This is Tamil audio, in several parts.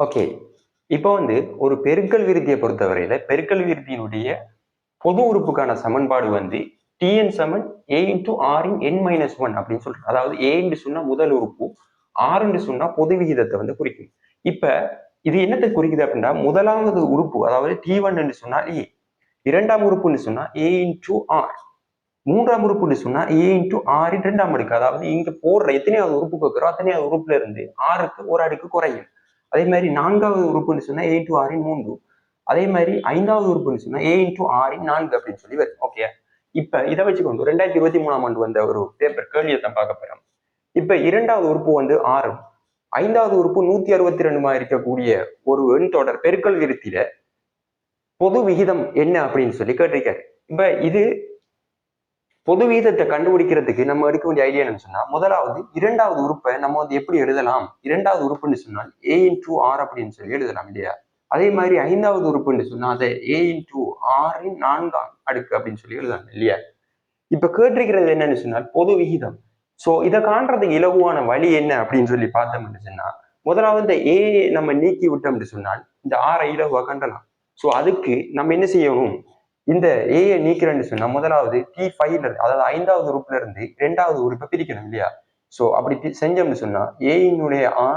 ஓகே இப்போ வந்து ஒரு பெருக்கல் விருத்தியை பொறுத்தவரையில பெருக்கல் விருத்தியினுடைய பொது உறுப்புக்கான சமன்பாடு வந்து TN Saman a into in n minus one அப்படின்னு சொல்றோம் அதாவது ஏன்னு சொன்னா முதல் உறுப்பு ஆறுன்னு சொன்னா பொது விகிதத்தை வந்து குறிக்கும். இப்ப இது என்னத்தை குறிக்குது அப்படின்னா முதலாவது உறுப்பு அதாவது டி ஒன்னு சொன்னா ஏ இரண்டாம் உறுப்புன்னு சொன்னா ஏ இன்டூ ஆர் மூன்றாம் உறுப்புன்னு சொன்னா ஏ இன்டூ ஆரின் ரெண்டாம் அடுக்கு. அதாவது இங்க போடுற எத்தனையாவது உறுப்பு கேட்கிறோம் அத்தனையாவது உறுப்புல இருந்து ஆறுக்கு ஒரு அடுக்கு குறையும். அதே மாதிரி நான்காவது உறுப்புன்னு சொன்னா ஏ இன்டூ ஆரின் மூன்று. அதே மாதிரி ஐந்தாவது உறுப்புன்னு சொன்னா ஏ இன்டூ ஆரின் நான்கு அப்படின்னு சொல்லி வருது ஓகே இப்ப இதை வச்சுக்கொண்டு ரெண்டாயிரத்தி இருபத்தி மூணாம் ஆண்டு வந்த ஒரு பேப்பர் கேள்வியை தான் பார்க்க போறோம். இப்ப இரண்டாவது உறுப்பு வந்து ஆறு ஐந்தாவது உறுப்பு நூத்தி அறுபத்தி ரெண்டுமா இருக்கக்கூடிய ஒரு எண் தொடர் பெருக்கல் விருத்தியில பொது விகிதம் என்ன அப்படின்னு சொல்லி கேட்டிருக்காரு. இப்ப இது பொது விகிதத்தை கண்டுபிடிக்கிறதுக்கு நம்ம எடுக்க வேண்டிய ஐடியா என்னன்னு சொன்னா முதலாவது இரண்டாவது உறுப்பை நம்ம வந்து எப்படி எழுதலாம்? இரண்டாவது உறுப்புன்னு சொன்னால் ஏ இன்டூ ஆர் அப்படின்னு சொல்லி எழுதலாம் இல்லையா? அதே மாதிரி ஐந்தாவது உறுப்புன்னு சொன்னா அதை ஏ இன்டூ ஆறின் நான்காம் அடுக்கு அப்படின்னு சொல்லி எழுதலாம் இல்லையா? இப்ப கேட்டிருக்கிறது என்னன்னு சொன்னால் பொது விகிதம். சோ இதை காண்றதுக்கு இலகுவான வழி என்ன அப்படின்னு சொல்லி பார்த்தோம்னு சொன்னா முதலாவது இந்த ஏ நம்ம நீக்கி விட்டோம்னு சொன்னால் இந்த ஆறை இலகுவா கண்டலாம். சோ அதுக்கு நம்ம என்ன செய்யணும்? இந்த ஏஐ நீக்கிறேன்னு சொன்னா முதலாவது டி ஃபைவ்ல இருந்து அதாவது ஐந்தாவது உறுப்புல இருந்து ரெண்டாவது உறுப்பை பிரிக்கணும் இல்லையா? சோ அப்படி செஞ்சோம்னு சொன்னா ஏயினுடைய ஆ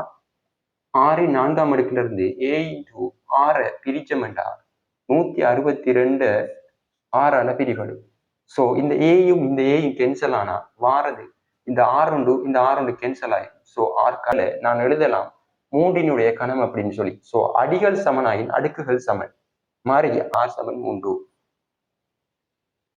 ஆறு நான்காம் அடுக்குல இருந்து ஏ இன்டூ ஆறை பிரிச்சோம்டா நூத்தி அறுபத்தி ரெண்டு ஆறால பிரிக்கணும் சோ இந்த ஏயும் இந்த ஏயும் கேன்சல் ஆனா வாரது இந்த ஆறுண்டு இந்த ஆறுண்டு கேன்சல் ஆயிடும் சோ ஆற்கால நான் எழுதலாம் மூன்றினுடைய கணம் அப்படின்னு சொல்லி. சோ அடிகள் சமனாயின் அடுக்குகள் சமன் மாறி ஆர் சமன் மூன்று.